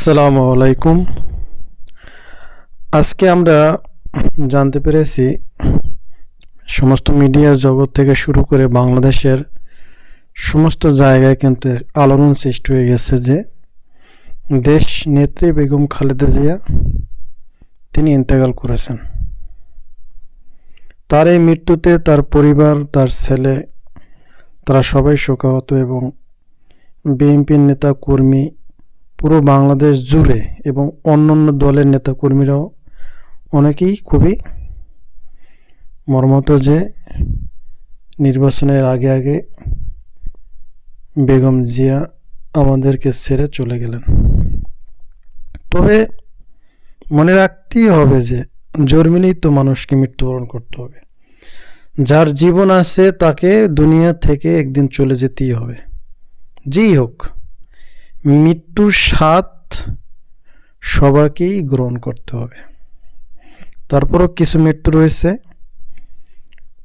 আসসালামু আলাইকুম। আজকে আমরা জানতে পেরেছি, সমস্ত মিডিয়া জগৎ থেকে শুরু করে বাংলাদেশের সমস্ত জায়গায় কিন্তু আলোড়ন সৃষ্টি হয়ে গেছে যে, দেশ নেত্রী বেগম খালেদা জিয়া, তিনি ইন্তেকাল করেছেন। তার এই মৃত্যুতে তার পরিবার, তার ছেলে, তারা সবাই শোকাহত এবং বিএনপির নেতা কর্মী পুরো বাংলাদেশ জুড়ে এবং অন্যান্য দলের নেতাকর্মীরাও অনেকেই খুবই মর্মত যে নির্বাচনের আগে আগে বেগম জিয়া আমাদেরকে ছেড়ে চলে গেলেন। তবে মনে রাখতেই হবে যে জন্মিলেই তো মানুষকে মৃত্যুবরণ করতে হবে। যার জীবন আছে তাকে দুনিয়া থেকে একদিন চলে যেতেই হবে। যেই হোক। মৃত্যুর স্বাদ সবাইকেই গ্রহণ করতে হবে। তারপরও কিছু মৃত্যু রয়েছে,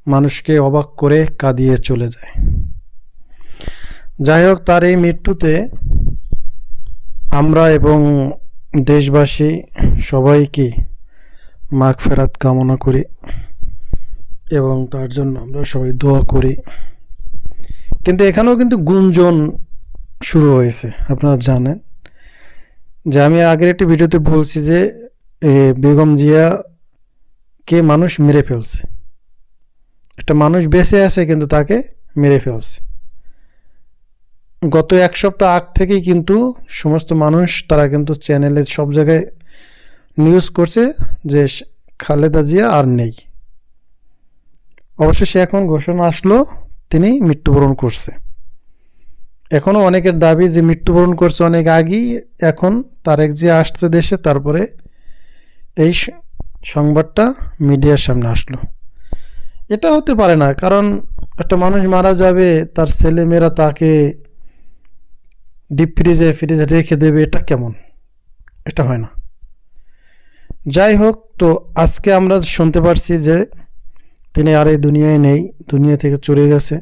মানুষকে অবাক করে কাঁদিয়ে চলে যায়। যাই হোক, তার এই মৃত্যুতে আমরা এবং দেশবাসী সবাইকে মাঘ ফেরাত কামনা করি এবং তার জন্য আমরা সবাই দোয়া করি। কিন্তু এখানেও কিন্তু গুঞ্জন শুরু হয়েছে, আপনারা জানেন। যে আমি আগের একটি ভিডিওতে বলছি যে বেগম জিয়া কে মানুষ মেরে ফেলছে। একটা মানুষ বেঁচে আছে কিন্তু তাকে মেরে ফেলছে। গত এক সপ্তাহ আগ থেকেই কিন্তু সমস্ত মানুষ তারা কিন্তু চ্যানেলে সব জায়গায় নিউজ করছে যে খালেদা জিয়া আর নেই। অবশ্য সে এখন ঘোষণা আসলো, তিনি মৃত্যুবরণ করছে। এখনও অনেকের দাবি যে মৃত্যুবরণ করছে অনেক আগেই, এখন তারেক যে আসছে দেশে, তারপরে এই সংবাদটা মিডিয়ার সামনে আসলো। এটা হতে পারে না, কারণ একটা মানুষ মারা যাবে, তার ছেলেমেয়েরা তাকে ডিপ ফ্রিজে ফ্রিজে রেখে দেবে, এটা কেমন? এটা হয় না। যাই হোক, তো আজকে আমরা শুনতে পারছি যে তিনি আর এই দুনিয়ায় নেই, দুনিয়া থেকে চলে গেছে।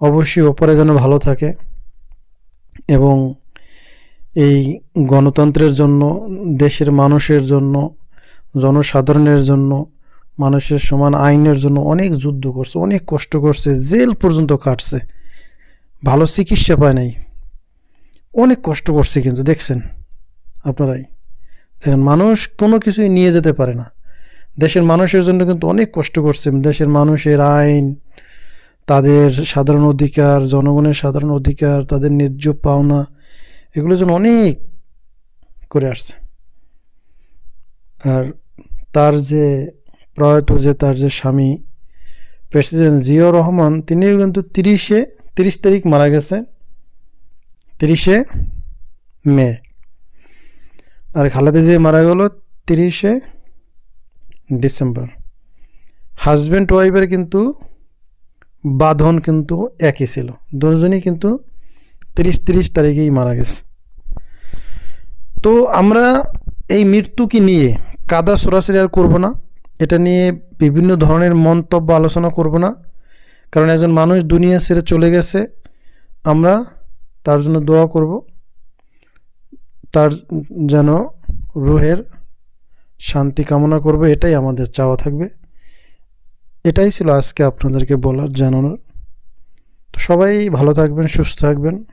অবশ্যই ওপরে যেন ভালো থাকে। এবং এই গণতন্ত্রের জন্য, দেশের মানুষের জন্য, জনসাধারণের জন্য, মানুষের সমান আইনের জন্য অনেক যুদ্ধ করছে, অনেক কষ্ট করছে, জেল পর্যন্ত কাটছে, ভালো চিকিৎসা পায় নাই। অনেক কষ্ট করছে কিন্তু, দেখছেন আপনারাই। দেখেন, মানুষ কোনো কিছুই নিয়ে যেতে পারে না। দেশের মানুষের জন্য কিন্তু অনেক কষ্ট করছে, দেশের মানুষের আইন তাদের সাধারণ অধিকার, জনগণের সাধারণ অধিকার, তাদের ন্যায্য পাওনা এগুলো যেন অনেক করে আসছে। আর তার যে প্রয়াত যে তার যে স্বামী, প্রেসিডেন্ট জিয়াউর রহমান, তিনিও কিন্তু তিরিশে, তিরিশ তারিখ মারা গেছেন তিরিশে মে। আর খালেদা জিয়া মারা গেল তিরিশে ডিসেম্বর। হাজব্যান্ড ওয়াইফের কিন্তু বাঁধন কিন্তু একই ছিল। দুজনই কিন্তু তিরিশ তিরিশ তারিখেই মারা গেছে। তো আমরা এই মৃত্যুকে নিয়ে কাদা সরাসরি আর করব না। এটা নিয়ে বিভিন্ন ধরনের মন্তব্য আলোচনা করব না। কারণ একজন মানুষ দুনিয়া ছেড়ে চলে গেছে, আমরা তার জন্য দোয়া করব। তার যেন রুহের শান্তি কামনা করব, এটাই আমাদের চাওয়া থাকবে। এটাই ছিল আজকে আপনাদেরকে বলার জানানোর। তো সবাই ভালো থাকবেন সুস্থ থাকবেন।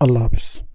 আল্লাহ হাফিজ।